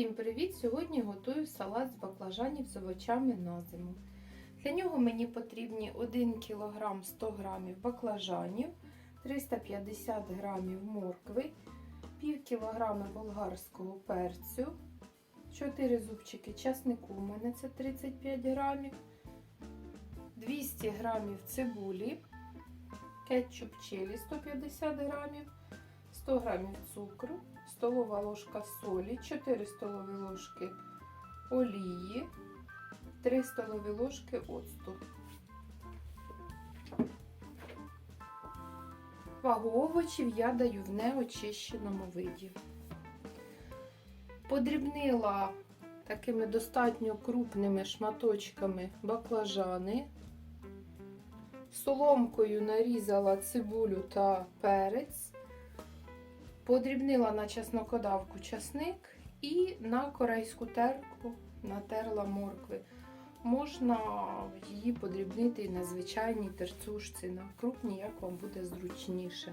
Всім привіт! Сьогодні готую салат з баклажанів з овочами на зиму. Для нього мені потрібні 1 кг 100 г баклажанів, 350 г моркви, пів кілограми болгарського перцю, 4 зубчики часнику, у мене це 35 грамів, 200 г цибулі, кетчуп чилі 150 грамів, 100 г цукру, столова ложка солі, 4 столові ложки олії, 3 столові ложки оцту. Вагу овочів я даю в неочищеному виді. Подрібнила такими достатньо крупними шматочками баклажани. Соломкою нарізала цибулю та перець. Подрібнила на чеснокодавку часник і на корейську терку натерла моркви. Можна її подрібнити на звичайній терцушці, на крупній, як вам буде зручніше.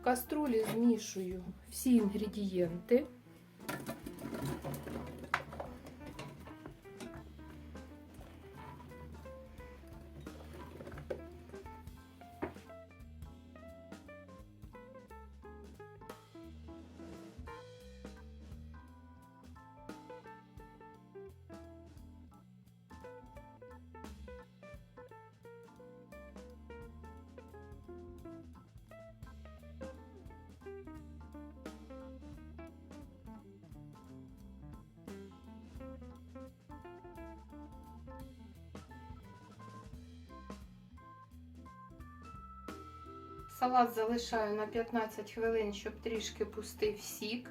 В каструлі змішую всі інгредієнти. Салат залишаю на 15 хвилин, щоб трішки пустив сік.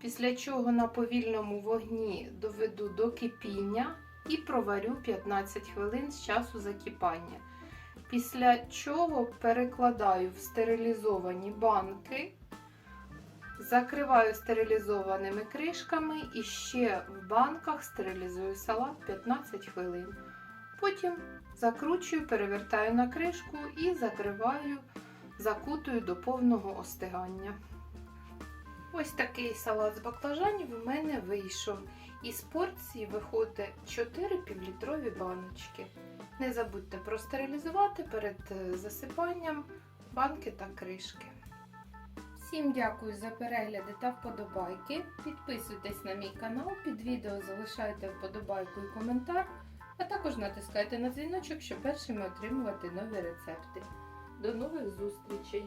Після чого на повільному вогні доведу до кипіння і проварю 15 хвилин з часу закипання. Після чого перекладаю в стерилізовані банки, закриваю стерилізованими кришками і ще в банках стерилізую салат 15 хвилин. Потім закручую, перевертаю на кришку і закриваю закутую до повного остигання. Ось такий салат з баклажанів у мене вийшов. Із порції виходить 4 півлітрові баночки. Не забудьте простерилізувати перед засипанням банки та кришки. Всім дякую за перегляди та вподобайки. Підписуйтесь на мій канал, під відео залишайте вподобайку і коментар, а також натискайте на дзвіночок, щоб першими отримувати нові рецепти. До нових зустрічей!